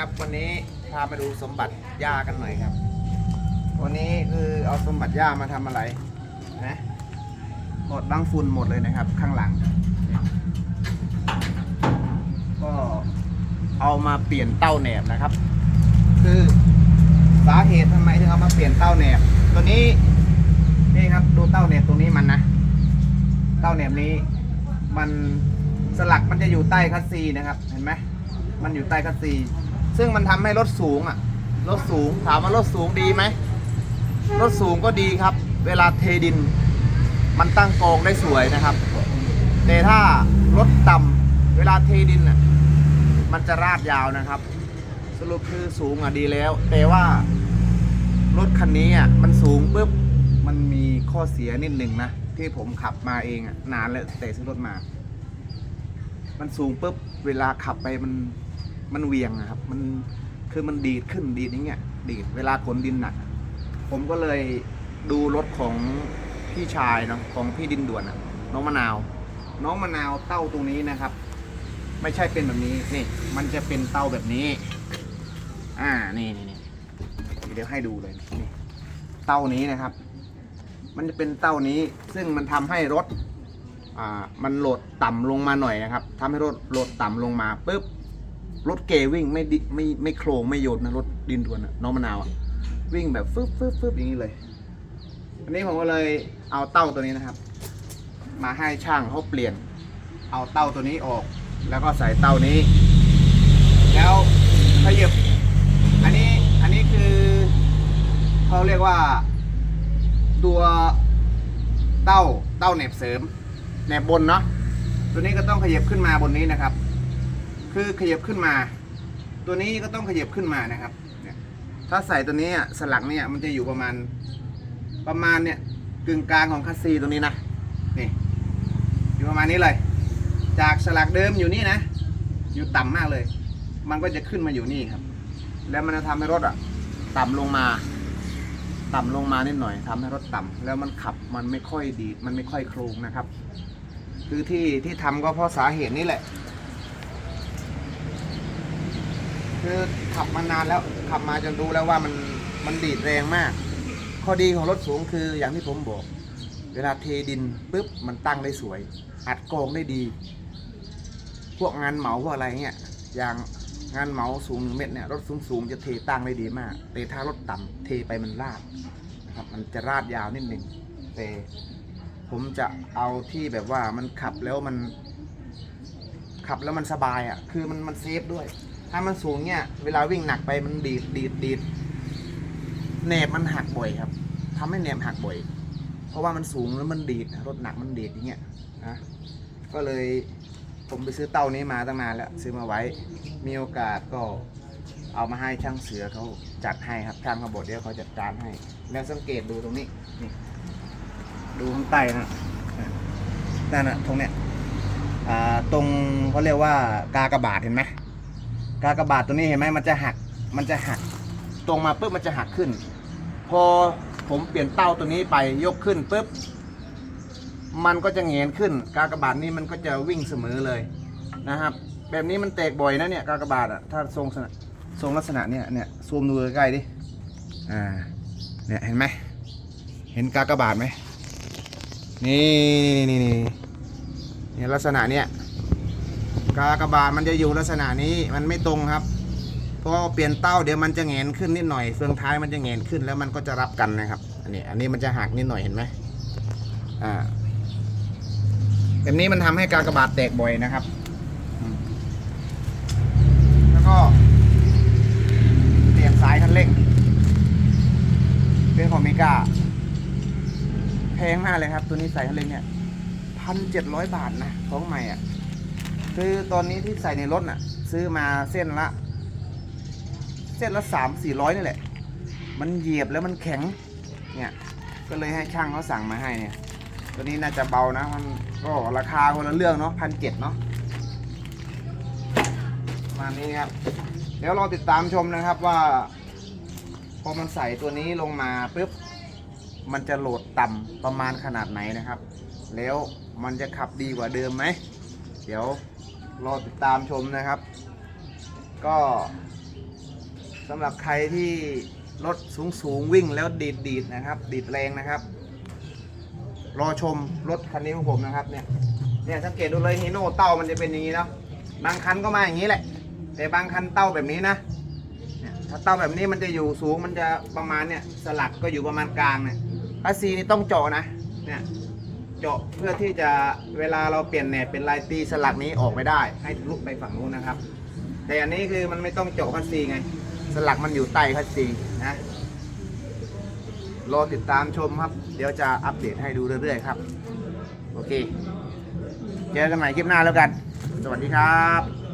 ครับ วันนี้พามาดูสมบัติย่ากันหน่อยครับ วันนี้คือเอาสมบัติย่ามาทำอะไรนะหมดบังฝุ่นหมดเลยนะครับ ข้างหลัง ก็เอามาเปลี่ยนเต้าแหนบนะครับ คือสาเหตุทำไมถึงเอามาเปลี่ยนเต้าแหนบ ตัวนี้นี่ครับดูเต้าแหนบตรงนี้มันนะ เต้าแหนบนี้มันสลักมันจะอยู่ใต้คัสซีนะครับ เห็นไหมมันอยู่ใต้คัสซี ซึ่งมันทำให้รถสูงอะรถสูงถามว่ารถสูงดีไหมรถสูงก็ดีครับ เวลาเทดิน มันตั้งกองได้สวยนะครับ แต่ถ้ารถต่ำเวลาเทดินอะมันจะราดยาวนะครับ สรุปคือสูงอะดีแล้ว แต่ว่ารถคันนี้อะมันสูงปุ๊บมันมีข้อเสียนิดหนึ่งนะที่ผมขับมาเองอะนานแล้วแต่ซื้อรถมา มันสูงปุ๊บเวลาขับไปมัน มันเวียงอะครับ มันคือมันดีดขึ้นดีดอย่างเงี้ย ดีดเวลาขนดินหนัก ผมก็เลยดูรถของพี่ชายเนาะของพี่ดินด่วนอะน้องมะนาว น้องมะนาวเต้าตรงนี้นะครับ ไม่ใช่เป็นแบบนี้นี่ มันจะเป็นเต้าแบบนี้ อ่านี่นี่นี่เดี๋ยวให้ดูเลยนี่เต้านี้นะครับ มันจะเป็นเต้านี้ซึ่งมันทำให้รถอ่ามันโหลดต่ำลงมาหน่อยนะครับทำให้รถโหลดต่ำลงมาปุ๊บ รถเกวิ่งไม่ดิไม่ไม่โครงไม่โยนนะรถดินด่วนอะน้องมะนาวอะวิ่งแบบฟึบฟึบฟึบอย่างนี้เลยอันนี้ผมก็เลยเอาเต้าตัวนี้นะครับ มาให้ช่างเขาเปลี่ยน เอาเต้าตัวนี้ออก แล้วก็ใส่เต้านี้ แล้วขยับอันนี้อันนี้คือเขาเรียกว่า ตัวเต้าเต้าเหน็บเสริมแหนบบนเนาะตัวนี้ก็ต้องขยับขึ้นมาบนนี้นะครับ คือขยับขึ้นมา ตัวนี้ก็ต้องขยับขึ้นมานะครับเนี่ยถ้าใส่ตัวนี้สลักเนี่ยมันจะอยู่ประมาณประมาณเนี่ยกึ่งกลางของคัสซีตรงนี้นะนี่อยู่ประมาณนี้เลย จากสลักเดิมอยู่นี่นะ อยู่ต่ำมากเลย มันก็จะขึ้นมาอยู่นี่ครับ แล้วมันจะทำให้รถอะ ต่ำลงมา ต่ำลงมานิดหน่อยทำให้รถต่ำแล้วมันขับมันไม่ค่อยดีดมันไม่ค่อยโครงนะครับ คือที่ที่ทำก็เพราะสาเหตุนี้แหละ คือขับมานานแล้วขับมาจนรู้แล้วว่ามันมันดีดแรงมาก ข้อดีของรถสูงคืออย่างที่ผมบอก เวลาเทดินปุ๊บมันตั้งได้สวย อัดกองได้ดี พวกงานเหมาพวกอะไรเงี้ยอย่างงานเหมาสูงหนึ่งเมตรเนี่ยรถสูงสูงจะเทตั้งได้ดีมาก แต่ถ้ารถต่ำเทไปมันลาดนะครับมันจะราดยาวนิดหนึ่งแต่ผมจะเอาที่แบบว่ามันขับแล้วมันขับแล้วมันสบายอะ คือมันมันเซฟด้วย ถ้ามันสูงเนี่ย เวลาวิ่งหนักไปมันดีดดีดดีดแหนบมันหักบ่อยครับทำให้แหนบหักบ่อย เพราะว่ามันสูงแล้วมันดีดรถหนักมันดีดอย่างเงี้ยนะก็เลยผมไปซื้อเต้านี้มาตั้งนานแล้วซื้อมาไว้มีโอกาสก็เอามาให้ช่างเสือเขาจัดให้ครับช่างเขาบอกเดี๋ยวเขาจัดการให้ แล้วสังเกตดูตรงนี้นี่ดูข้างใต้นะนั่นนะตรงเนี้ยอ่าตรงเขาเรียกว่ากากระบาทเห็นไหม กากบาทตัวนี้เห็นไหมมันจะหักมันจะหักตรงมาปุ๊บมันจะหักขึ้น พอผมเปลี่ยนเต้าตัวนี้ไปยกขึ้นปุ๊บมันก็จะเงนขึ้น กากบาทนี้มันก็จะวิ่งเสมอเลยนะครับ แบบนี้มันแตกบ่อยนะเนี่ยกากบาทอะถ้าทรงลักษณะทรงลักษณะเนี่ยเนี่ยซูมดูใกล้ๆดิอ่าเนี่ยเห็นไหมเห็นกากบาทไหมนี่นี่นี่นี่เนี่ยลักษณะเนี่ย กากบาทมันจะอยู่ลักษณะนี้มันไม่ตรงครับพอเปลี่ยนเต้าเดี๋ยวมันจะแงนขึ้นนิดหน่อยเฟืองท้ายมันจะแงนขึ้นแล้วมันก็จะรับกันนะครับ อันนี้อันนี้มันจะหักนิดหน่อยเห็นไหมอ่าแบบนี้มันทำให้กากบาทแตกบ่อยนะครับ แล้วก็เปลี่ยนสายคันเร่งเป็นของเมกาแพงมากเลยครับ ตัวนี้สายคันเร่งเนี่ยพันเจ็ดร้อยบาทนะของใหม่อะ คือตอนนี้ที่ใส่ในรถน่ะ ซื้อมาเส้นละ เส้นละสามสี่ร้อยนี่แหละ มันเหยียบแล้วมันแข็ง เนี่ย ก็เลยให้ช่างเขาสั่งมาให้เนี่ย ตัวนี้น่าจะเบานะ มันก็ราคาคนละเรื่องเนาะพันเจ็ดเนาะมานี้ครับ เดี๋ยวเราติดตามชมนะครับว่า พอมันใส่ตัวนี้ลงมาปุ๊บ มันจะโหลดต่ำประมาณขนาดไหนนะครับ แล้วมันจะขับดีกว่าเดิมไหม ดี๋ยวรอติดตามชมนะครับ ก็สำหรับใครที่รถสูงสูงๆวิ่งแล้วดีดดีดๆนะครับ ดีดแรงนะครับ รอชมรถคันนี้ของผมนะครับเนี่ยเนี่ยสังเกตดูเลยฮีโน่เต้ามันจะเป็นอย่างนี้เนาะบางคันก็มาอย่างนี้แหละ แต่บางคันเต้าแบบนี้นะเนี่ยถ้าเต้าแบบนี้มันจะอยู่สูงมันจะประมาณเนี่ยสลักก็อยู่ประมาณกลางเนี่ยพาซีนี่ต้องเจาะนะเนี่ย เจาะเพื่อที่จะเวลาเราเปลี่ยนแหนบเป็นลายตีสลักนี้ออกไม่ได้ ให้ลุไปฝั่งนู้นนะครับ แต่อันนี้คือมันไม่ต้องเจาะคัสซีไง สลักมันอยู่ใต้คัสซีนะรอติดตามชมครับ เดี๋ยวจะอัปเดตให้ดูเรื่อยๆครับ โอเค เจอกันใหม่คลิปหน้าแล้วกัน สวัสดีครับ